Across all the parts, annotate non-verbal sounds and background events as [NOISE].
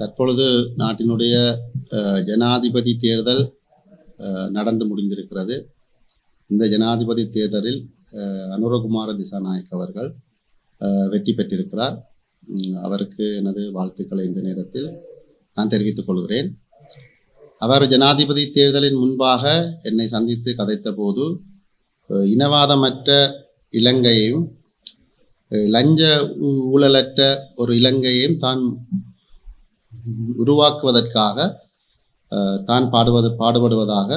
தற்பொழுது நாட்டினுடைய ஜனாதிபதி தேர்தல் நடந்து முடிந்திருக்கிறது. இந்த ஜனாதிபதி தேர்தலில் அனுரகுமார திசாநாயக் அவர்கள் வெற்றி பெற்றிருக்கிறார். அவருக்கு எனது வாழ்த்துக்களை இந்த நேரத்தில் நான் தெரிவித்துக் கொள்கிறேன். அவர் ஜனாதிபதி தேர்தலின் முன்பாக என்னை சந்தித்து கதைத்த போது இனவாதமற்ற இலங்கையையும் லஞ்ச ஊ- ஊழலற்ற ஒரு இலங்கையையும் தான் உருவாக்குவதற்காக தான் பாடுவது பாடுபடுவதாக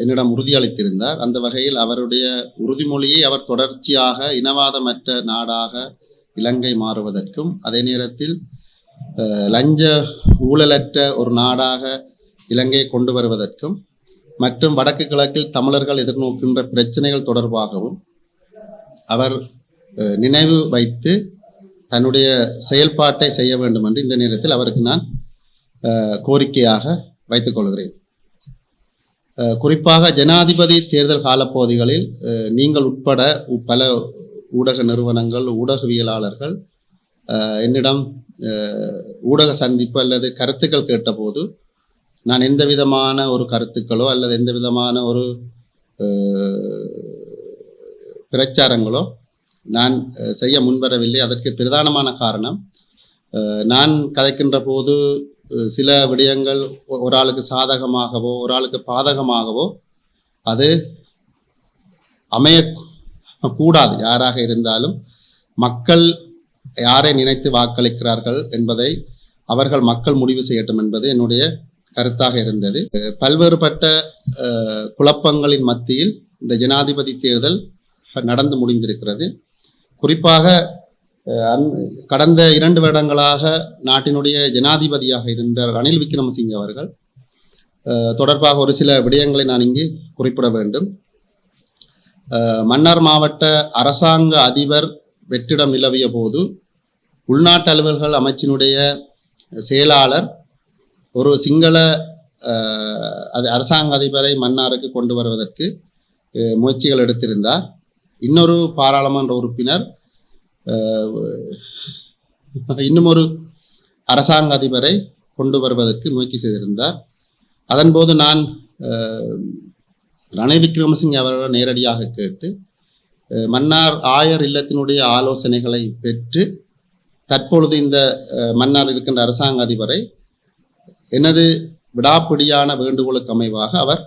என்னிடம் உறுதியளித்திருந்தார். அந்த வகையில் அவருடைய உறுதிமொழியை அவர் தொடர்ச்சியாக இனவாதமற்ற நாடாக இலங்கை மாறுவதற்கும் அதே நேரத்தில் லஞ்ச ஊழலற்ற ஒரு நாடாக இலங்கையை கொண்டு வருவதற்கும் மற்றும் வடக்கு கிழக்கில் தமிழர்கள் எதிர்நோக்கின்ற பிரச்சனைகள் தொடர்பாகவும் அவர் நினைவு வைத்து தன்னுடைய செயல்பாட்டை செய்ய வேண்டும் என்று இந்த நேரத்தில் அவருக்கு நான் கோரிக்கையாக வைத்துக் கொள்கிறேன். குறிப்பாக ஜனாதிபதி தேர்தல் காலப்பகுதிகளில் நீங்கள் உட்பட பல ஊடக நிறுவனங்கள் ஊடகவியலாளர்கள் என்னிடம் ஊடக சந்திப்பு அல்லது கருத்துக்கள் கேட்டபோது நான் எந்த விதமான ஒரு கருத்துக்களோ அல்லது எந்த விதமான ஒரு பிரச்சாரங்களோ நான் செய்ய முன்வரவில்லை. அதற்கு பிரதானமான காரணம் நான் கதைக்கின்ற போது சில விடயங்கள் ஒ- ஒரு ஆளுக்கு சாதகமாகவோ ஒரு ஆளுக்கு பாதகமாகவோ அது அமைய கூடாது. யாராக இருந்தாலும் மக்கள் யாரை நினைத்து வாக்களிக்கிறார்கள் என்பதை அவர்கள் மக்கள் முடிவு செய்யட்டும் என்பது என்னுடைய கருத்தாக இருந்தது. பல்வேறுபட்ட குழப்பங்களின் மத்தியில் இந்த ஜனாதிபதி தேர்தல் நடந்து முடிந்திருக்கிறது. குறிப்பாக கடந்த இரண்டு வருடங்களாக நாட்டினுடைய ஜனாதிபதியாக இருந்த ரணில் விக்ரமசிங்க அவர்கள் தொடர்பாக ஒரு சில விடயங்களை நான் இங்கு குறிப்பிட வேண்டும். மன்னார் மாவட்ட அரசாங்க அதிபர் வெற்றிடம் நிலவிய போது உள்நாட்டு அலுவல்கள் அமைச்சினுடைய செயலாளர் ஒரு சிங்கள அது அரசாங்க அதிபரை மன்னாருக்கு கொண்டு வருவதற்கு முயற்சிகள் எடுத்திருந்தார். இன்னொரு பாராளுமன்ற உறுப்பினர் இன்னும் ஒரு அரசாங்க அதிபரை கொண்டு வருவதற்கு முயற்சி செய்திருந்தார். அதன்போது நான் அஹ், ரணில் விக்ரமசிங்கே அவர்களை நேரடியாக கேட்டு மன்னார் ஆயர் இல்லத்தினுடைய ஆலோசனைகளை பெற்று தற்பொழுது இந்த மன்னார் இருக்கின்ற அரசாங்க அதிபரை எனது விடாப்பிடியான வேண்டுகோளுக்கு அமைவாக அவர்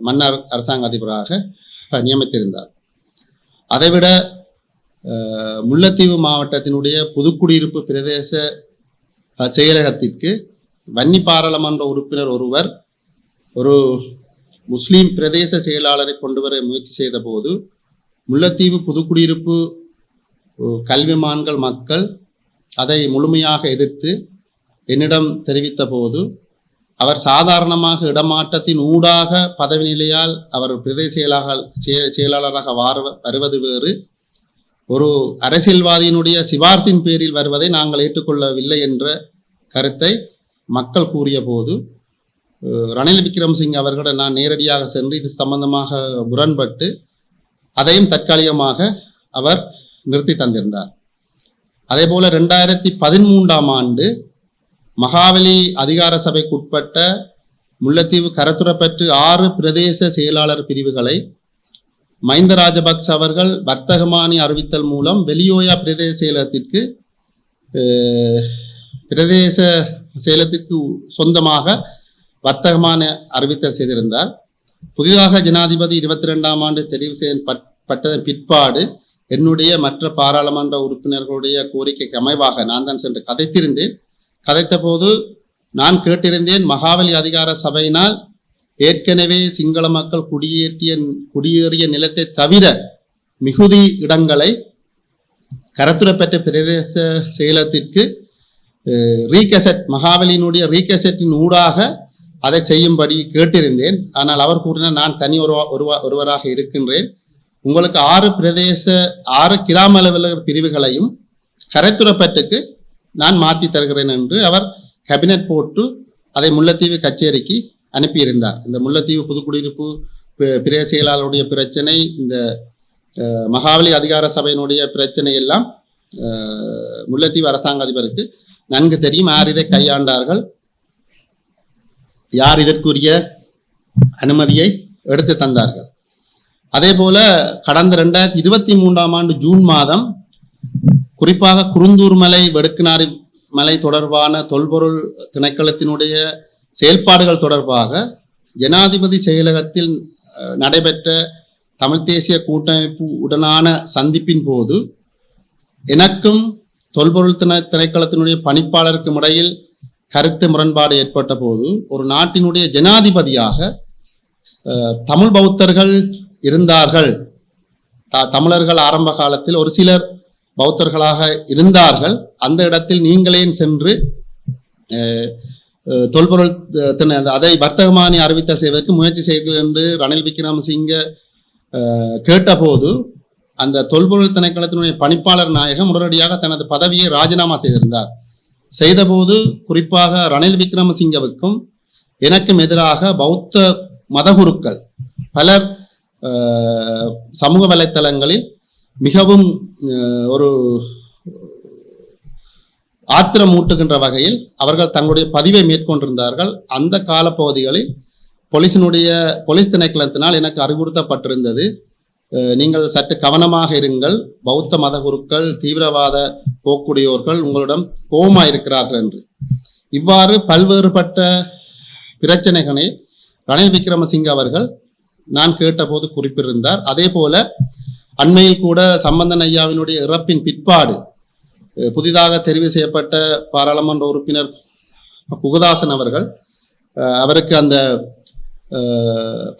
மன்னார் அரசாங்க அதிபராக நியமித்திருந்தார். அதைவிட முல்லைத்தீவு மாவட்டத்தினுடைய புதுக்குடியிருப்பு பிரதேச செயலகத்திற்கு வன்னி பாராளுமன்ற உறுப்பினர் ஒருவர் ஒரு முஸ்லீம் பிரதேச செயலாளரை கொண்டு வர முயற்சி செய்த போது முல்லைத்தீவு புதுக்குடியிருப்பு கல்விமான்கள் மக்கள் அதை முழுமையாக எதிர்த்து என்னிடம் தெரிவித்த போது அவர் சாதாரணமாக இடமாற்றத்தின் ஊடாக பதவி நிலையால் அவர் பிரதேச செயலாக செயலாளராக வார- வருவது வேறு. ஒரு அரசியல்வாதியினுடைய சிபார்சின் பேரில் வருவதை நாங்கள் ஏற்றுக்கொள்ளவில்லை என்ற கருத்தை மக்கள் கூறிய போது ரணில் விக்ரம்சிங் அவர்களிடம் நான் நேரடியாக சென்று இது சம்பந்தமாக முரண்பட்டு அதையும் தற்காலிகமாக அவர் நிறுத்தி தந்திருந்தார். அதே போல ரெண்டாயிரத்தி பதிமூன்றாம் ஆண்டு மகாவலி அதிகார சபைக்குட்பட்ட முல்லைத்தீவு கரத்துரப்பற்று ஆறு பிரதேச செயலாளர் பிரிவுகளை மஹிந்த ராஜபக்ச அவர்கள் வர்த்தகமானி அறிவித்தல் மூலம் வெளியோயா பிரதேச செயலகத்திற்கு பிரதேச செயலத்திற்கு சொந்தமாக வர்த்தகமான அறிவித்தல் செய்திருந்தார். புதிதாக ஜனாதிபதி இருபத்தி ரெண்டாம் ஆண்டு தெரிவு செய்யப்பட்டதன் பிற்பாடு என்னுடைய மற்ற பாராளுமன்ற உறுப்பினர்களுடைய கோரிக்கைக்கு அமைவாக நான் தான் சென்று கதைத்திருந்தேன். கதைத்தபோது நான் கேட்டிருந்தேன் மகாவலி அதிகார சபையினால் ஏற்கனவே சிங்கள மக்கள் குடியேற்றிய குடியேறிய நிலத்தை தவிர மிகுதி இடங்களை கரத்துரப்பெற்ற பிரதேச செயலத்திற்கு ரீகசெட் மகாவலியினுடைய ரீகசெட்டின் ஊடாக அதை செய்யும்படி கேட்டிருந்தேன். ஆனால் அவர் கூறினார் நான் தனி ஒருவா ஒருவா ஒருவராக இருக்கின்றேன். உங்களுக்கு ஆறு பிரதேச ஆறு கிராம அலுவலக பிரிவுகளையும் கரைத்துறப்பட்டுக்கு நான் மாற்றி தருகிறேன் என்று அவர் கேபினட் போட்டு அதை முல்லைத்தீவு கச்சேரிக்கு அனுப்பியிருந்தார். இந்த முல்லைத்தீவு புதுக்குடியிருப்பு பி- செயலாளருடைய பிரச்சனை இந்த அஹ், மகாவலி அதிகார சபையினுடைய பிரச்சனை எல்லாம் அஹ், முல்லைத்தீவு அரசாங்க அதிபருக்கு நன்கு தெரியும். யார் இதை கையாண்டார்கள்? யார் இதற்குரிய அனுமதியை எடுத்து தந்தார்கள்? அதே போல கடந்த ரெண்டாயிரத்தி இருபத்தி மூன்றாம் ஆண்டு ஜூன் மாதம் குறிப்பாக குருந்தூர் மலை வெடுக்குநாரி மலை தொடர்பான தொல்பொருள் திணைக்களத்தினுடைய செயல்பாடுகள் தொடர்பாக ஜனாதிபதி செயலகத்தில் நடைபெற்ற தமிழ் தேசிய கூட்டமைப்பு உடனான சந்திப்பின் போது எனக்கும் தொல்பொருள் திணை திணைக்களத்தினுடைய பணிப்பாளருக்கும் இடையில் கருத்து முரண்பாடு ஏற்பட்ட போது ஒரு நாட்டினுடைய ஜனாதிபதியாக அஹ், தமிழ் பௌத்தர்கள் இருந்தார்கள். த- தமிழர்கள் ஆரம்ப காலத்தில் ஒரு சிலர் பௌத்தர்களாக இருந்தார்கள். அந்த இடத்தில் நீங்களே சென்று தொல்பொருள் அதை வர்த்தகமானி அறிவித்தல் செய்வதற்கு முயற்சி செய்கிறீர்கள் என்று ரணில் விக்ரமசிங்க கேட்டபோது அந்த தொல்பொருள் திணைக்களத்தினுடைய பணிப்பாளர் நாயகம் உடனடியாக தனது பதவியை ராஜினாமா செய்திருந்தார். செய்தபோது குறிப்பாக ரணில் விக்ரமசிங்கவுக்கும் எனக்கும் எதிராக பௌத்த மதகுருக்கள் பலர் சமூக வலைத்தளங்களில் மிகவும் அஹ், ஒரு ஆத்திரமூட்டுகின்ற வகையில் அவர்கள் தங்களுடைய பதிவை மேற்கொண்டிருந்தார்கள். அந்த காலப்பகுதிகளில் போலீசினுடைய போலீஸ் திணைக்களத்தினால் எனக்கு அறிவுறுத்தப்பட்டிருந்தது. அஹ், நீங்கள் சற்று கவனமாக இருங்கள். பௌத்த மத குருக்கள் தீவிரவாத போக்குடையோர்கள் உங்களிடம் கோமா இருக்கிறார்கள் என்று. இவ்வாறு பல்வேறுபட்ட பிரச்சனைகளை ரணில் விக்ரமசிங்க அவர்கள் நான் கேட்டபோது குறிப்பிட்டிருந்தார். அதே போல அண்மையில் கூட சம்பந்தன் ஐயாவினுடைய இறப்பின் பிற்பாடு புதிதாக தெரிவு செய்யப்பட்ட பாராளுமன்ற உறுப்பினர் புகதாசன் அவர்கள் அவருக்கு அந்த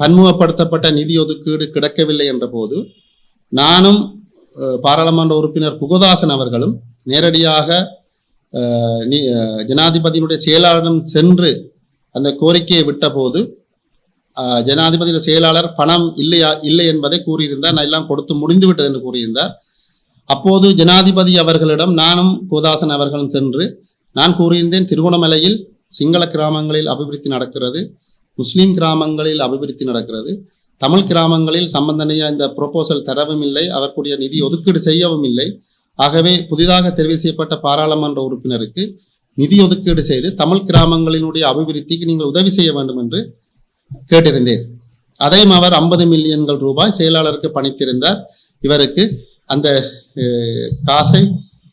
பன்முகப்படுத்தப்பட்ட நிதி ஒதுக்கீடு கிடைக்கவில்லை என்ற போது நானும் பாராளுமன்ற உறுப்பினர் புகதாசன் அவர்களும் நேரடியாக நீ ஜனாதிபதியினுடைய செயலாளரிடம் சென்று அந்த கோரிக்கையை விட்டபோது ஜனாதிபதியின் செயலாளர் பணம் இல்லையா இல்லை என்பதை கூறியிருந்தார். நான் எல்லாம் கொடுத்து முடிந்து விட்டது என்று கூறியிருந்தார். அப்போது ஜனாதிபதி அவர்களிடம் நானும் கோதாசன் அவர்களும் சென்று நான் கூறியிருந்தேன் திருகோணமலையில் சிங்கள கிராமங்களில் அபிவிருத்தி நடக்கிறது முஸ்லீம் கிராமங்களில் அபிவிருத்தி நடக்கிறது தமிழ் கிராமங்களில் சம்பந்தனைய இந்த ப்ரொபோசல் தரவும் இல்லை அவர்களுடைய நிதி ஒதுக்கீடு செய்யவும் இல்லை. ஆகவே புதிதாக தெரிவு செய்யப்பட்ட பாராளுமன்ற உறுப்பினருக்கு நிதி ஒதுக்கீடு செய்து தமிழ் கிராமங்களினுடைய அபிவிருத்திக்கு நீங்கள் உதவி செய்ய வேண்டும் என்று கேட்டிருந்தேன். அதையும் அவர் ஐம்பது மில்லியன்கள் ரூபாய் செயலாளருக்கு பணித்திருந்தார். இவருக்கு அந்த காசை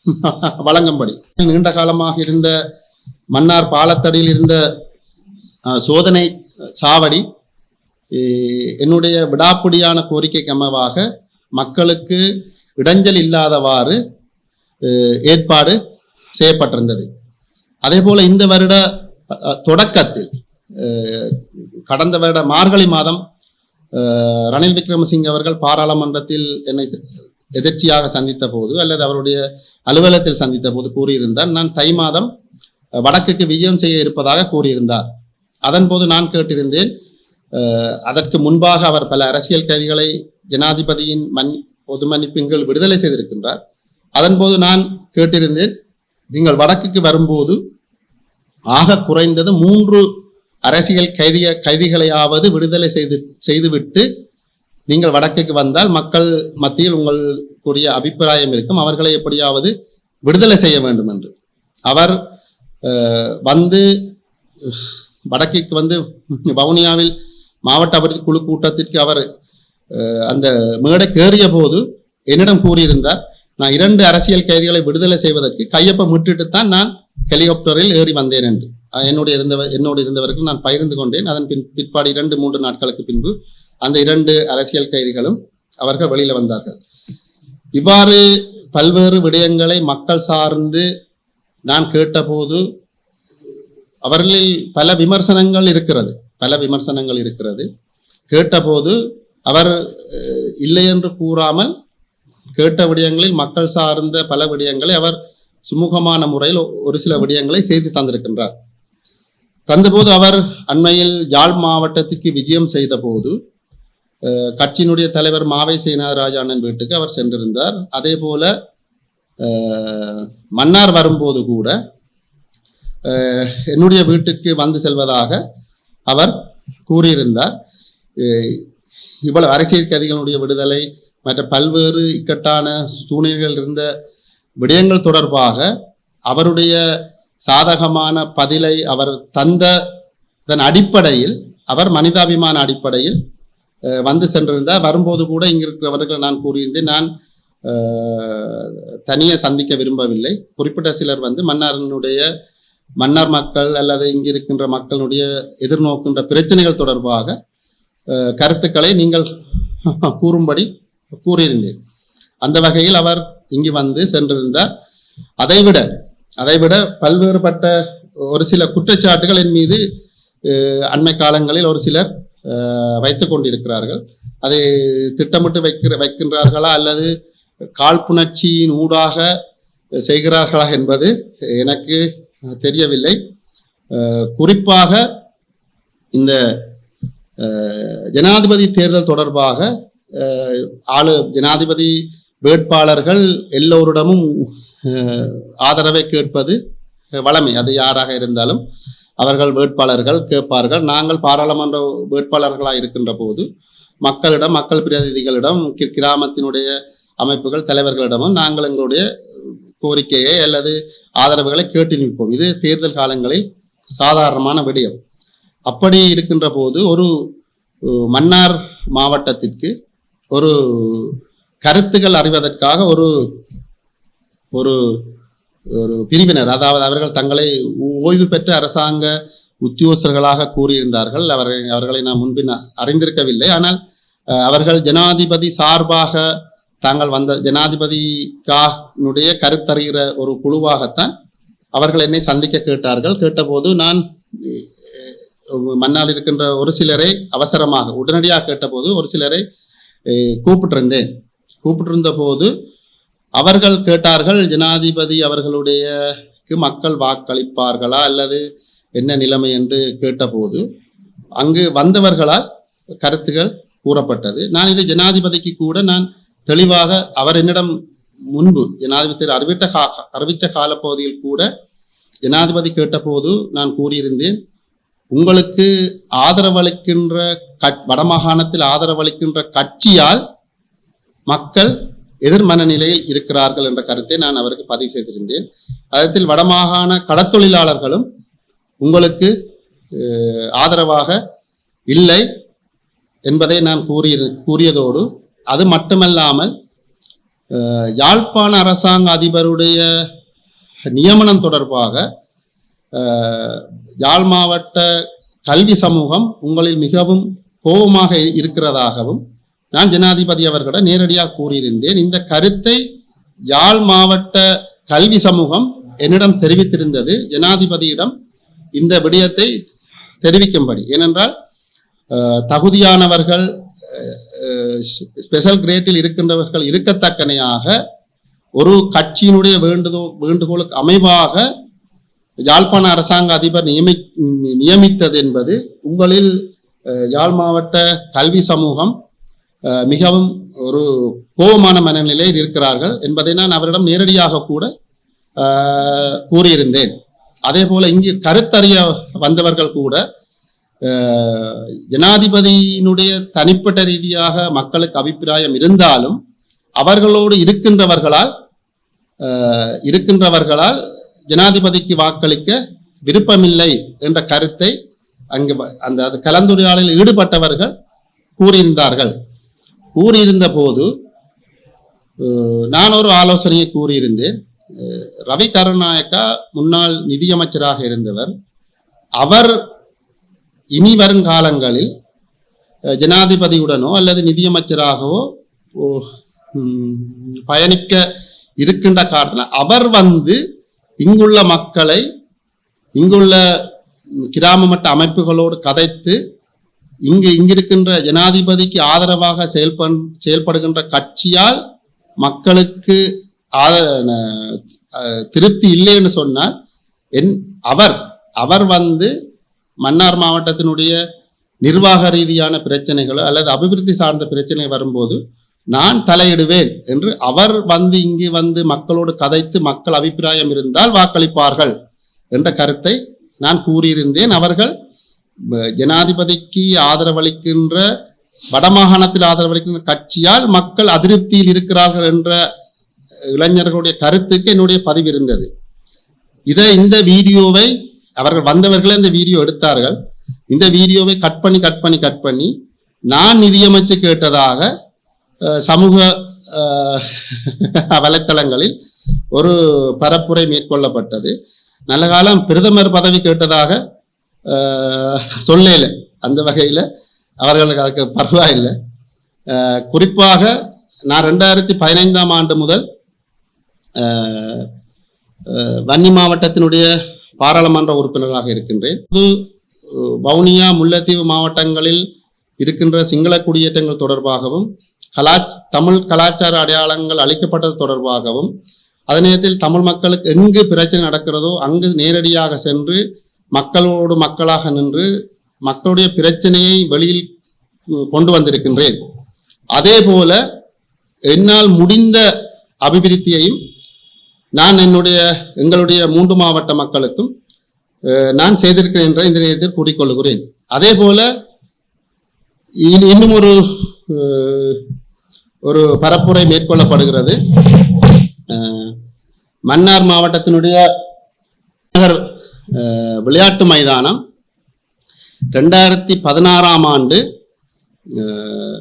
[LAUGHS] வழங்கும்படி. நீண்ட காலமாக இருந்த மன்னார் பாலத்தடியில் இருந்த சோதனை சாவடி என்னுடைய விடாப்பிடியான கோரிக்கைக்கு அமைவாக மக்களுக்கு இடைஞ்சல் இல்லாதவாறு ஏற்பாடு செய்யப்பட்டிருந்தது. அதே போல இந்த வருட தொடக்கத்தில் கடந்த வருட மார்கழி மாதம் ரணில் விக்ரமசிங் அவர்கள் பாராளுமன்றத்தில் என்னை எதிர்ச்சியாக சந்தித்த போது அல்லது அவருடைய அலுவலகத்தில் சந்தித்த போது கூறியிருந்தார் நான் தை மாதம் வடக்குக்கு விஜயம் செய்ய இருப்பதாக கூறியிருந்தார். அதன் போது நான் கேட்டிருந்தேன் அதற்கு முன்பாக அவர் பல அரசியல் கைதிகளை ஜனாதிபதியின் மன் பொது மன்னிப்பின் கீழ் விடுதலை செய்திருக்கின்றார். அதன் போது நான் கேட்டிருந்தேன் நீங்கள் வடக்குக்கு வரும்போது ஆக குறைந்தது மூன்று அரசியல் கைதிய கைதிகளையாவது விடுதலை செய்து செய்துவிட்டு நீங்கள் வடக்குக்கு வந்தால் மக்கள் மத்தியில் உங்களுடைய அபிப்பிராயம் இருக்கும். அவர்களை எப்படியாவது விடுதலை செய்ய வேண்டும் என்று. அவர் வந்து வடக்கிற்கு வந்து வவுனியாவில் மாவட்ட அபிவிருத்தி குழு கூட்டத்திற்கு அவர் அந்த மேடை கேறிய போது என்னிடம் கூறியிருந்தார் நான் இரண்டு அரசியல் கைதிகளை விடுதலை செய்வதற்கு கையொப்ப தான் நான் ஹெலிகாப்டரில் ஏறி வந்தேன் என்று. என்னுடைய இருந்தவர் என்னோடு இருந்தவர்கள் நான் பகிர்ந்து கொண்டேன். அதன் பின் பிற்பாடு இரண்டு மூன்று நாட்களுக்கு பின்பு அந்த இரண்டு அரசியல் கைதிகளும் அவர்கள் வெளியில வந்தார்கள். இவ்வாறு பல்வேறு விடயங்களை மக்கள் சார்ந்து நான் கேட்டபோது அவர்களில் பல விமர்சனங்கள் இருக்கிறது. பல விமர்சனங்கள் இருக்கிறது. கேட்டபோது அவர் இல்லை என்று கூறாமல் கேட்ட விடயங்களில் மக்கள் சார்ந்த பல விடயங்களை அவர் சுமூகமான முறையில் ஒரு சில விடயங்களை செய்து தந்திருக்கின்றார். தந்தபோது அவர் அண்மையில் யாழ் மாவட்டத்துக்கு விஜயம் செய்த போது கட்சியினுடைய தலைவர் மாவை சேனாராஜா அண்ணன் வீட்டுக்கு அவர் சென்றிருந்தார். அதே போல மன்னார் வரும்போது கூட என்னுடைய வீட்டுக்கு வந்து செல்வதாக அவர் கூறியிருந்தார். இவ்வளவு அரசியல் கைதிகளுடைய விடுதலை மற்ற பல்வேறு இக்கட்டான சூழ்நிலைகள் இருந்த விடயங்கள் தொடர்பாக அவருடைய சாதகமான பதிலை அவர் தந்ததன் அடிப்படையில் அவர் மனிதாபிமான அடிப்படையில் வந்து சென்றிருந்தார். வரும்போது கூட இங்கிருக்கிறவர்கள் நான் கூறியிருந்தேன். நான் தனியை தனியே சந்திக்க விரும்பவில்லை. குறிப்பிட்ட சிலர் வந்து மன்னரனுடைய மன்னர் மக்கள் அல்லது இங்கு இருக்கின்ற மக்களுடைய எதிர்நோக்கின்ற பிரச்சனைகள் தொடர்பாக கருத்துக்களை நீங்கள் [LAUGHS] கூறும்படி கூறியிருந்தேன். அந்த வகையில் அவர் இங்கு வந்து சென்றிருந்தார். அதைவிட அதைவிட பல்வேறுபட்ட ஒரு சில குற்றச்சாட்டுகள் என் மீது அண்மை காலங்களில் ஒரு சிலர் அஹ், வைத்துக் கொண்டிருக்கிறார்கள். அதை திட்டமிட்டு வைக்கிற வைக்கின்றார்களா அல்லது காழ்ப்புணர்ச்சியின் ஊடாக செய்கிறார்களா என்பது எனக்கு தெரியவில்லை. குறிப்பாக இந்த ஜனாதிபதி தேர்தல் தொடர்பாக ஆளு ஜனாதிபதி வேட்பாளர்கள் எல்லோரிடமும் ஆதரவை கேட்பது வளமை. அது யாராக இருந்தாலும் அவர்கள் வேட்பாளர்கள் கேட்பார்கள். நாங்கள் பாராளுமன்ற வேட்பாளர்களாக இருக்கின்ற போது மக்களிடம் மக்கள் பிரதிநிதிகளிடம் கி- கிராமத்தினுடைய அமைப்புகள் தலைவர்களிடமும் நாங்கள் எங்களுடைய கோரிக்கையை அல்லது ஆதரவுகளை கேட்டு நிற்போம். இது தேர்தல் காலங்களில் சாதாரணமான விடயம். அப்படி இருக்கின்ற போது ஒரு மன்னார் மாவட்டத்திற்கு ஒரு கருத்துக்கள் அறிவதற்காக ஒரு ஒரு ஒரு பிரிவினர் அதாவது அவர்கள் தங்களை ஓய்வு பெற்ற அரசாங்க உத்தியோகஸ்தர்களாக கூறியிருந்தார்கள். அவரை அவர்களை நான் முன்பின் அறிந்திருக்கவில்லை. ஆனால் அவர்கள் ஜனாதிபதி சார்பாக தாங்கள் வந்த ஜனாதிபதிக்கானுடைய கருத்தறிகிற ஒரு குழுவாகத்தான் அவர்கள் என்னை சந்திக்க கேட்டார்கள். கேட்டபோது நான் மன்னால் இருக்கின்ற ஒரு சிலரை அவசரமாக உடனடியாக கேட்டபோது ஒரு சிலரை கூப்பிட்டிருந்தேன். கூப்பிட்டிருந்த போது அவர்கள் கேட்டார்கள் ஜனாதிபதி அவர்களுடையக்கு மக்கள் வாக்களிப்பார்களா? அல்லது என்ன நிலைமை? என்று கேட்டபோது அங்கு வந்தவர்களால் கருத்துகள் கூறப்பட்டது. நான் இது ஜனாதிபதிக்கு கூட நான் தெளிவாக அவர் என்னிடம் முன்பு ஜனாதிபதி அறிவித்த கா அறிவித்த காலப்பகுதியில் கூட ஜனாதிபதி கேட்டபோது நான் கூறியிருந்தேன் உங்களுக்கு ஆதரவளிக்கின்ற கட் வடமாகாணத்தில் ஆதரவளிக்கின்ற கட்சியால் மக்கள் எதிர்மன நிலையில் இருக்கிறார்கள் என்ற கருத்தை நான் அவருக்கு பதிவு செய்திருந்தேன். அதத்தில் வடமாகாண கடத்தொழிலாளர்களும் உங்களுக்கு ஆதரவாக இல்லை என்பதை நான் கூறிய கூறியதோடு அது மட்டுமல்லாமல் யாழ்ப்பாண அரசாங்க அதிபருடைய நியமனம் தொடர்பாக யாழ் மாவட்ட கல்வி சமூகம் உங்களில் மிகவும் கோபமாக இருக்கிறதாகவும் நான் ஜனாதிபதி அவர்களிடம் நேரடியாக கூறியிருந்தேன். இந்த கருத்தை யாழ் மாவட்ட கல்வி சமூகம் என்னிடம் தெரிவித்திருந்தது. ஜனாதிபதியிடம் இந்த விடயத்தை தெரிவிக்கும்படி. ஏனென்றால் தகுதியானவர்கள் ஸ்பெஷல் கிரேட்டில் இருக்கின்றவர்கள் இருக்கத்தக்கனையாக ஒரு கட்சியினுடைய வேண்டுதோ வேண்டுகோளுக்கு அமைவாக யாழ்ப்பாண அரசாங்க அதிபர் நியமி நியமித்தது என்பது உங்களில் யாழ் மாவட்ட கல்வி சமூகம் மிகவும் ஒரு கோபமான மனநிலையில் இருக்கிறார்கள் என்பதை நான் அவரிடம் நேரடியாக கூட கூறியிருந்தேன். அதே போல இங்கு கருத்தறிய வந்தவர்கள் கூட ஜனாதிபதியினுடைய தனிப்பட்ட ரீதியாக மக்களுக்கு அபிப்பிராயம் இருந்தாலும் அவர்களோடு இருக்கின்றவர்களால் இருக்கின்றவர்களால் ஜனாதிபதிக்கு வாக்களிக்க விருப்பமில்லை என்ற கருத்தை அங்கு அந்த அது கலந்துரையாடலில் ஈடுபட்டவர்கள் கூறியிருந்தார்கள். கூறியிருந்த போது நான் ஒரு ஆலோசனையை கூறியிருந்தேன். ரவி கருணாயக்கா முன்னாள் நிதியமைச்சராக இருந்தவர் அவர் இனி வருங்காலங்களில் காலங்களில் ஜனாதிபதியுடனோ அல்லது நிதியமைச்சராகவோ ஓ, பயணிக்க இருக்கின்ற காரணம் அவர் வந்து இங்குள்ள மக்களை இங்குள்ள கிராம மட்ட அமைப்புகளோடு கதைத்து இங்கு இங்கிருக்கின்ற ஜனாதிபதிக்கு ஆதரவாக செயல்ப செயல்படுகின்ற கட்சியால் மக்களுக்கு ஆத- திருப்தி இல்லைன்னு சொன்னால் என் அவர் அவர் வந்து மன்னார் மாவட்டத்தினுடைய நிர்வாக ரீதியான பிரச்சனைகளோ அல்லது அபிவிருத்தி சார்ந்த பிரச்சனை வரும்போது நான் தலையிடுவேன் என்று அவர் வந்து இங்கு வந்து மக்களோடு கதைத்து மக்கள் அபிப்பிராயம் இருந்தால் வாக்களிப்பார்கள் என்ற கருத்தை நான் கூறியிருந்தேன். அவர்கள் ஜனாதிபதிக்கு ஆதரவளிக்கின்ற வடமாகாணத்தில் ஆதரவளிக்கின்ற கட்சியால் மக்கள் அதிருப்தியில் இருக்கிறார்கள் என்ற இளைஞர்களுடைய கருத்துக்கு என்னுடைய பதிவு இருந்தது. இதை இந்த வீடியோவை அவர்கள் வந்தவர்களே இந்த வீடியோ எடுத்தார்கள். இந்த வீடியோவை கட் பண்ணி கட் பண்ணி கட் பண்ணி நான் நிதியமைச்சு கேட்டதாக சமூக [LAUGHS] வலைத்தளங்களில் ஒரு பரப்புரை மேற்கொள்ளப்பட்டது. நல்ல காலம் பிரதமர் பதவி கேட்டதாக சொல்லல அந்த வகையில் அவர்களுக்கு அதுக்கு பரவாயில்லை குறிப்பாக நான் ரெண்டாயிரத்தி பதினைந்தாம் ஆண்டு முதல் வன்னி மாவட்டத்தினுடைய பாராளுமன்ற உறுப்பினராக இருக்கின்றேன். புது வவுனியா முல்லைத்தீவு மாவட்டங்களில் இருக்கின்ற சிங்கள குடியேற்றங்கள் தொடர்பாகவும் கலா தமிழ் கலாச்சார அடையாளங்கள் அளிக்கப்பட்டது தொடர்பாகவும் அதே நேரத்தில் தமிழ் மக்களுக்கு எங்கு பிரச்சனை நடக்கிறதோ அங்கு நேரடியாக சென்று மக்களோடு மக்களாக நின்று மக்களுடைய பிரச்சனையை வெளியில் கொண்டு வந்திருக்கின்றேன். அதே போல என்னால் முடிந்த அபிவிருத்தியையும் நான் என்னுடைய எங்களுடைய மூன்று மாவட்ட மக்களுக்கும் நான் செய்திருக்கிறேன் என்ற இந்த நேரத்தில் கூறிக்கொள்கிறேன் அதே போல இன்னும் ஒரு ஒரு பரப்புரை மேற்கொள்ளப்படுகிறது. மன்னார் மாவட்டத்தினுடைய நகர் விளையாட்டு மைதானம் ரெண்டாயிரத்தி பதினாறாம் ஆண்டு அஹ்,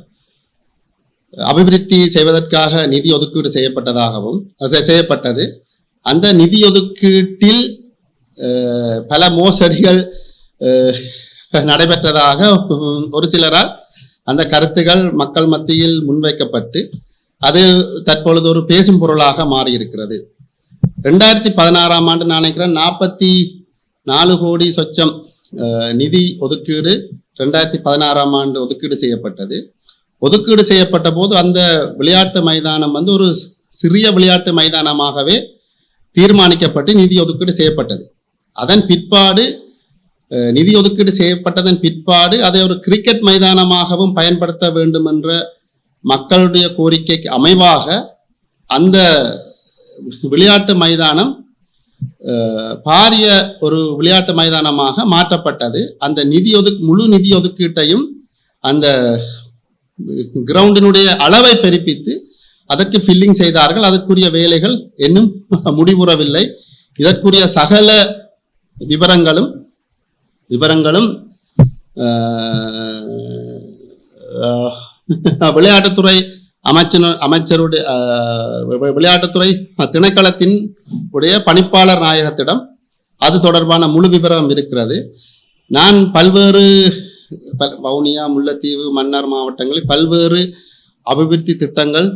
அபிவிருத்தி செய்வதற்காக நிதி ஒதுக்கீடு செய்யப்பட்டதாகவும் செய்யப்பட்டது. அந்த நிதி ஒதுக்கீட்டில் அஹ், பல மோசடிகள் அஹ், நடைபெற்றதாக ஒரு சிலரால் அந்த கருத்துகள் மக்கள் மத்தியில் முன்வைக்கப்பட்டு அது தற்பொழுது ஒரு பேசும் பொருளாக மாறியிருக்கிறது. ரெண்டாயிரத்தி பதினாறாம் ஆண்டு நான் நினைக்கிறேன் நாற்பத்தி நாலு கோடி சொச்சம் நிதி ஒதுக்கீடு ரெண்டாயிரத்தி பதினாறாம் ஆண்டு ஒதுக்கீடு செய்யப்பட்டது. ஒதுக்கீடு செய்யப்பட்ட போது அந்த விளையாட்டு மைதானம் வந்து ஒரு சிறிய விளையாட்டு மைதானமாகவே தீர்மானிக்கப்பட்டு நிதி ஒதுக்கீடு செய்யப்பட்டது. அதன் பிற்பாடு நிதி ஒதுக்கீடு செய்யப்பட்டதன் பிற்பாடு அதை ஒரு கிரிக்கெட் மைதானமாகவும் பயன்படுத்த வேண்டும் என்ற மக்களுடைய கோரிக்கைக்கு அமைவாக அந்த விளையாட்டு மைதானம் பாரிய ஒரு விளையாட்டு மைதானமாக மாற்றப்பட்டது. அந்த நிதி ஒதுக்கு முழு நிதி ஒதுக்கீட்டையும் அந்த கிரவுண்டினுடைய அளவை பெருப்பித்து அதற்கு ஃபில்லிங் செய்தார்கள். அதற்குரிய வேலைகள் இன்னும் முடிவுறவில்லை. இதற்குரிய சகல விவரங்களும் விவரங்களும் விளையாட்டுத்துறை அமைச்சர் அமைச்சருடைய விளையாட்டுத்துறை திணைக்களத்தின் உடைய பணிப்பாளர் நாயகத்திடம் அது தொடர்பான முழு விவரம் இருக்கிறது. நான் பல்வேறு வவுனியா முல்லைத்தீவு மன்னார் மாவட்டங்களில் பல்வேறு அபிவிருத்தி திட்டங்கள்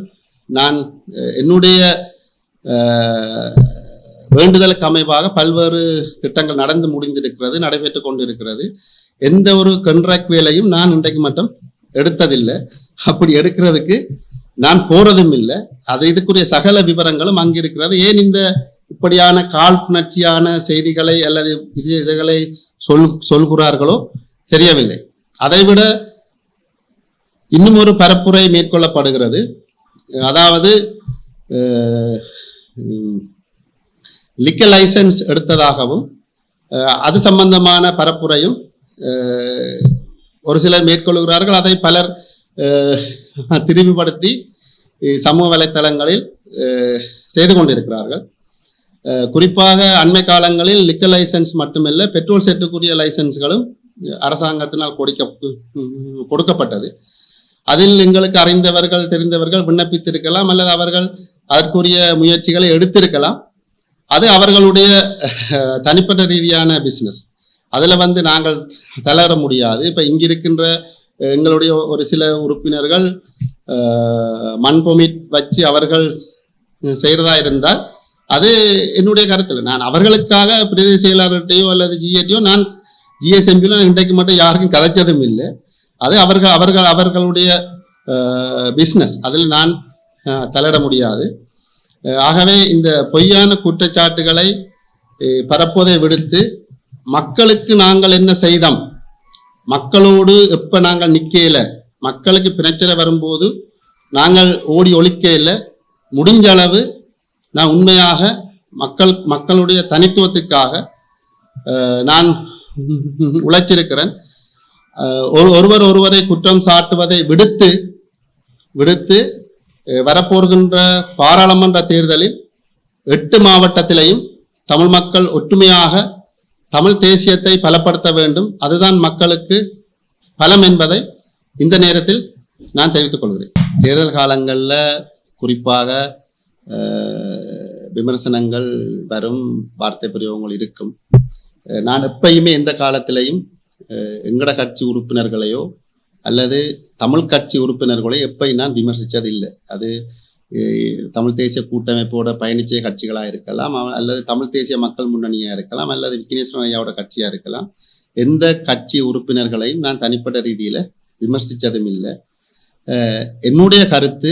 நான் என்னுடைய வேண்டுதலுக்கு அமைவாக பல்வேறு திட்டங்கள் நடந்து முடிந்திருக்கிறது நடைபெற்று கொண்டிருக்கிறது. எந்த ஒரு கண்ட்ராக்ட் வேலையும் நான் இன்றைக்கு மட்டும் எடுத்ததில்லை. அப்படி எடுக்கிறதுக்கு நான் போறதும் இல்லை. அது இதுக்குரிய சகல விவரங்களும் அங்கு இருக்கிறது. ஏன் இந்த இப்படியான காழ்ப்புணர்ச்சியான செய்திகளை அல்லது இது இதுகளை சொல் சொல்கிறார்களோ? தெரியவில்லை. அதைவிட இன்னும் ஒரு பரப்புரை மேற்கொள்ளப்படுகிறது. அதாவது லிக்க லைசன்ஸ் எடுத்ததாகவும் அது சம்பந்தமான பரப்புரையும் ஒரு சிலர் மேற்கொள்கிறார்கள். அதை பலர் அஹ், திரிவுபடுத்தி சமூக வலைத்தளங்களில் செய்து கொண்டிருக்கிறார்கள். குறிப்பாக அண்மை காலங்களில் லிக்கர் லைசன்ஸ் மட்டுமல்ல பெட்ரோல் சேர்க்கக்கூடிய லைசன்ஸ்களும் அரசாங்கத்தினால் கொடுக்க கொடுக்கப்பட்டது. அதில் எங்களுக்கு அறிந்தவர்கள் தெரிந்தவர்கள் விண்ணப்பித்திருக்கலாம் அல்லது அவர்கள் அதற்குரிய முயற்சிகளை எடுத்திருக்கலாம். அது அவர்களுடைய தனிப்பட்ட ரீதியான பிஸ்னஸ் அதில் வந்து நாங்கள் தளர முடியாது. இப்போ இங்கிருக்கின்ற எங்களுடைய ஒரு சில உறுப்பினர்கள் மண்பொமி வச்சு அவர்கள் செய்கிறதா இருந்தால் அது என்னுடைய கருத்தில். நான் அவர்களுக்காக பிரதி செயலாளர்கிட்டையோ அல்லது ஜிஏடியோ நான் ஜிஎஸ்எம்பியில இன்றைக்கு மட்டும் யாருக்கும் கதைச்சதும் இல்லை. அது அவர்கள் அவர்கள் அவர்களுடைய பிஸ்னஸ் அதில் நான் தலையிட முடியாது. ஆகவே இந்த பொய்யான குற்றச்சாட்டுகளை பரப்புவதை விடுத்து மக்களுக்கு நாங்கள் என்ன செய்தோம்? மக்களோடு எப்போ நாங்கள் நிற்கல மக்களுக்கு பிரச்சனை வரும்போது நாங்கள் ஓடி ஒழிக்கையில் முடிஞ்ச அளவு நான் உண்மையாக மக்கள் மக்களுடைய தனித்துவத்துக்காக நான் உழைச்சிருக்கிறேன். ஒரு ஒருவர் ஒருவரை குற்றம் சாட்டுவதை விடுத்து விடுத்து வரப்போகின்ற பாராளுமன்ற தேர்தலில் எட்டு மாவட்டத்திலையும் தமிழ் மக்கள் ஒற்றுமையாக தமிழ் தேசியத்தை பலப்படுத்த வேண்டும். அதுதான் மக்களுக்கு பலம் என்பதை இந்த நேரத்தில் நான் தெரிவித்துக் கொள்கிறேன். தேர்தல் காலங்களில் குறிப்பாக விமர்சனங்கள் வரும் வார்த்தை பிரயோகங்கள் இருக்கும். நான் எப்பயுமே எந்த காலத்திலையும் எங்கட கட்சி உறுப்பினர்களையோ அல்லது தமிழ் கட்சி உறுப்பினர்களையோ எப்பயும் நான் விமர்சித்தது இல்லை அது தமிழ்த் தமிழ் தேசிய கூட்டமைப்போட பயணிச்ச கட்சிகளாக இருக்கலாம் அல்லது தமிழ் தேசிய மக்கள் முன்னணியாக இருக்கலாம் அல்லது விக்னேஸ்வரன் ஐயாவோட கட்சியாக இருக்கலாம். எந்த கட்சி உறுப்பினர்களையும் நான் தனிப்பட்ட ரீதியில் விமர்சித்ததும் இல்லை என்னுடைய கருத்து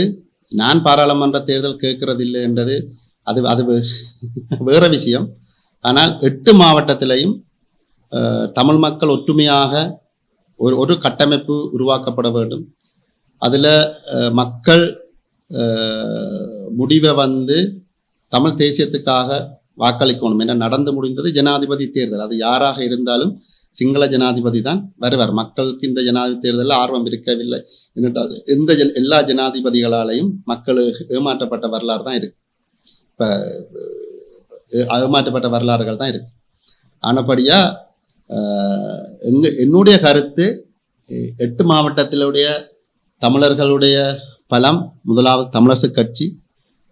நான் பாராளுமன்ற தேர்தல் கேட்கறது இல்லை என்றது அது அது வேற விஷயம். ஆனால் எட்டு மாவட்டத்திலையும் தமிழ் மக்கள் ஒற்றுமையாக ஒரு ஒரு கட்டமைப்பு உருவாக்கப்பட வேண்டும். அதில் மக்கள் முடிவை வந்து தமிழ் தேசியத்துக்காக வாக்களிக்கணும். என நடந்து முடிந்தது ஜனாதிபதி தேர்தல். அது யாராக இருந்தாலும் சிங்கள ஜனாதிபதி தான் வருவார். மக்களுக்கு இந்த ஜனாதிபதி தேர்தலில் ஆர்வம் இருக்கவில்லை. என்றால் எந்த ஜன- எல்லா ஜனாதிபதிகளாலையும் மக்கள் ஏமாற்றப்பட்ட வரலாறு தான் இருக்கு. இப்போ ஏமாற்றப்பட்ட வரலாறுகள் தான் இருக்கு. ஆனப்படியா எங்க என்னுடைய கருத்து எட்டு மாவட்டத்திலுடைய தமிழர்களுடைய பலம் முதலாவது தமிழரசு கட்சி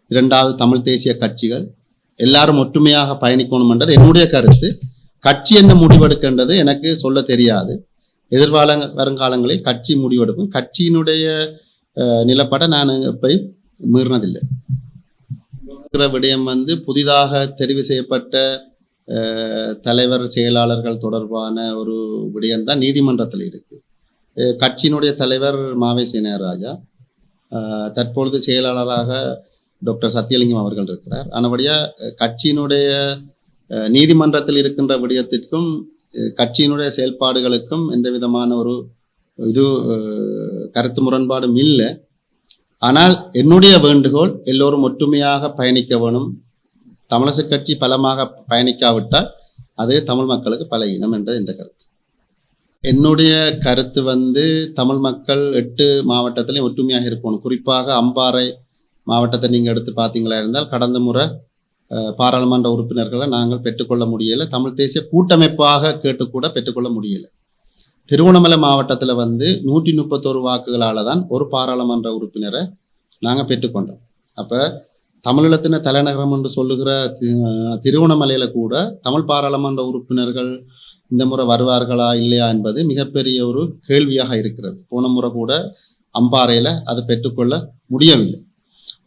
இரண்டாவது தமிழ் தேசிய கட்சிகள் எல்லாரும் ஒற்றுமையாக பயணிக்கணும் என்றது என்னுடைய கருத்து. கட்சி என்ன முடிவெடுக்கின்றது எனக்கு சொல்ல தெரியாது. எதிர்கால வருங்காலங்களில் கட்சி முடிவெடுக்கும். கட்சியினுடைய நிலப்பட நான் போய் மீறினதில்லை. விடயம் வந்து புதிதாக தெரிவு செய்யப்பட்ட தலைவர் செயலாளர்கள் தொடர்பான ஒரு விடயம்தான் நீதிமன்றத்தில் இருக்கு. கட்சியினுடைய தலைவர் மாவை சீனராஜா தற்பொழுது செயலாளராக டாக்டர் சத்யலிங்கம் அவர்கள் இருக்கிறார். ஆனபடியாக கட்சியினுடைய நீதிமன்றத்தில் இருக்கின்ற விடயத்திற்கும் கட்சியினுடைய செயல்பாடுகளுக்கும் எந்த விதமான ஒரு இது கருத்து முரண்பாடும் இல்லை. ஆனால் என்னுடைய வேண்டுகோள் எல்லோரும் ஒற்றுமையாக பயணிக்க வேணும். தமிழரசு கட்சி பலமாக பயணிக்காவிட்டால் அது தமிழ் மக்களுக்கு பல இனம் என்றது என்ற கருத்து. என்னுடைய கருத்து வந்து தமிழ் மக்கள் எட்டு மாவட்டத்திலையும் ஒற்றுமையாக இருக்கணும். குறிப்பாக அம்பாறை மாவட்டத்தை நீங்கள் எடுத்து பார்த்தீங்களா இருந்தால் கடந்த முறை பாராளுமன்ற உறுப்பினர்களை நாங்கள் பெற்றுக்கொள்ள முடியலை. தமிழ் தேசிய கூட்டமைப்பாக கேட்டுக்கூட பெற்றுக்கொள்ள முடியலை. திருவண்ணாமலை மாவட்டத்தில் வந்து நூற்றி முப்பத்தோரு வாக்குகளால் தான் ஒரு பாராளுமன்ற உறுப்பினரை நாங்கள் பெற்றுக்கொண்டோம். அப்போ தமிழீழத்தின தலைநகரம் என்று சொல்லுகிற தி- கூட தமிழ் பாராளுமன்ற உறுப்பினர்கள் இந்த முறை வருவார்களா இல்லையா என்பது மிகப்பெரிய ஒரு கேள்வியாக இருக்கிறது. போன முறை கூட அம்பாறையில் அதை பெற்றுக்கொள்ள முடியவில்லை.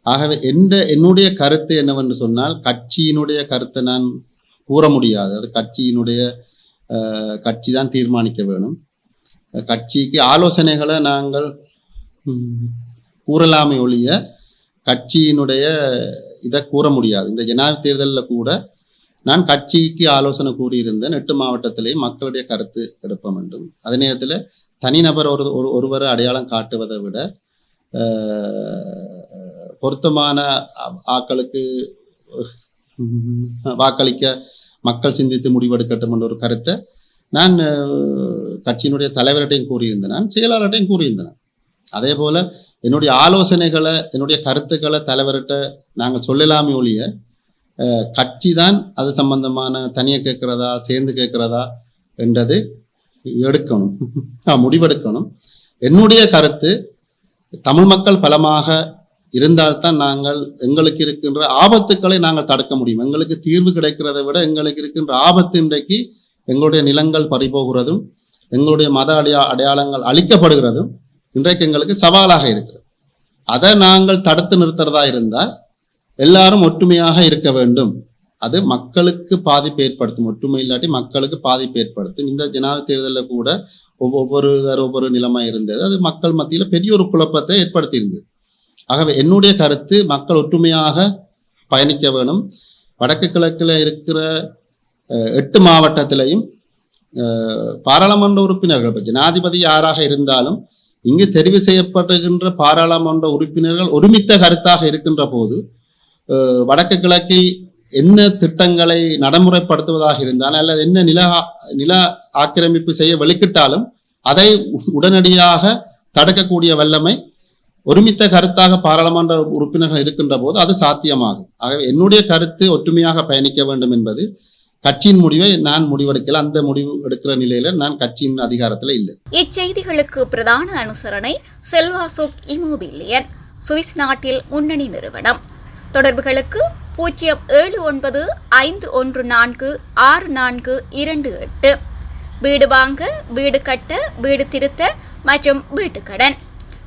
ஆகவே எந்த என்னுடைய கருத்து என்னவென்று சொன்னால் கட்சியினுடைய கருத்தை நான் கூற முடியாது. அது கட்சியினுடைய கட்சி தான் தீர்மானிக்க வேணும். கட்சிக்கு ஆலோசனைகளை நாங்கள் கூறலாமை கூறலாமே ஒழிய கட்சியினுடைய இதை கூற முடியாது. இந்த ஜனாதிபதி தேர்தலில் கூட நான் கட்சிக்கு ஆலோசனை கூறியிருந்தேன். எட்டு மாவட்டத்திலேயே மக்களுடைய கருத்து எடுப்ப வேண்டும் அதே நேரத்தில் தனிநபர் ஒரு ஒரு ஒருவரை அடையாளம் காட்டுவதை விட பொருத்தமான ஆக்களுக்கு வாக்களிக்க மக்கள் சிந்தித்து முடிவெடுக்கட்டும் என்ற ஒரு கருத்தை நான் கட்சியினுடைய தலைவர்கிட்டையும் கூறியிருந்தேன். நான் செயலாளர்கிட்டையும் கூறியிருந்தேன். அதே போல என்னுடைய ஆலோசனைகளை என்னுடைய கருத்துக்களை தலைவர்கிட்ட நாங்கள் சொல்லலாமே ஒழிய கட்சி தான் அது சம்பந்தமான தனியாக கேட்கிறதா சேர்ந்து கேட்கிறதா என்றது எடுக்கணும். [LAUGHS] முடிவெடுக்கணும். என்னுடைய கருத்து தமிழ் மக்கள் பலமாக இருந்தால்தான் நாங்கள் எங்களுக்கு இருக்கின்ற ஆபத்துக்களை நாங்கள் தடுக்க முடியும். எங்களுக்கு தீர்வு கிடைக்கிறதை விட எங்களுக்கு இருக்கின்ற ஆபத்து இன்றைக்கு எங்களுடைய நிலங்கள் பறிபோகிறதும் எங்களுடைய மத அடையா அடையாளங்கள் அழிக்கப்படுகிறதும் இன்றைக்கு எங்களுக்கு சவாலாக இருக்கிறது. அதை நாங்கள் தடுத்து நிறுத்துறதா இருந்தால் எல்லாரும் ஒற்றுமையாக இருக்க வேண்டும். அது மக்களுக்கு பாதிப்பு ஏற்படுத்தும். ஒற்றுமை இல்லாட்டி மக்களுக்கு பாதிப்பு ஏற்படுத்தும். இந்த ஜனாதிபதி தேர்தலில் கூட ஒவ்வொரு ஒவ்வொரு நிலைமை இருந்தது. அது மக்கள் மத்தியில் பெரிய ஒரு குழப்பத்தை ஏற்படுத்தியிருந்தது. ஆகவே என்னுடைய கருத்து மக்கள் ஒற்றுமையாக பயணிக்க வேணும். வடக்கு கிழக்கில் இருக்கிற எட்டு மாவட்டத்திலையும் பாராளுமன்ற உறுப்பினர்கள் ஜனாதிபதி யாராக இருந்தாலும் இங்கு தெரிவு செய்யப்படுகின்ற பாராளுமன்ற உறுப்பினர்கள் ஒருமித்த கருத்தாக இருக்கின்ற போது வடக்கு கிழக்கில் என்ன திட்டங்களை நடைமுறைப்படுத்துவதாக இருந்தால் அல்லது என்ன நில ஆ- நில ஆக்கிரமிப்பு செய்ய வெளிக்கிட்டாலும் அதை உடனடியாக தடுக்கக்கூடிய வல்லமை ஒருமித்த கருத்தாக பாராளுமன்ற உறுப்பினர்கள் இருக்கின்ற போது அது சாத்தியமாகும். ஆகவே என்னுடைய கருத்து ஒற்றுமையாக பயணிக்க வேண்டும் என்பது கட்சியின் முடிவை நான் முடிவெடுக்கல அந்த முடிவு எடுக்கிற நிலையில நான் கட்சியின் அதிகாரத்துல இல்லை. இச்செய்திகளுக்கு பிரதான அனுசரணை செல்வா சுக் இமோபிலியன் சுவிஸ் நாட்டில் முன்னணி நிறுவனம். தொடர்புகளுக்கு பூஜ்ஜியம் ஏழு ஒன்பது ஐந்து ஒன்று நான்கு ஆறு நான்கு இரண்டு எட்டு. வீடு வாங்க வீடு கட்ட வீடு திருத்த மற்றும் வீட்டுக்கடன்.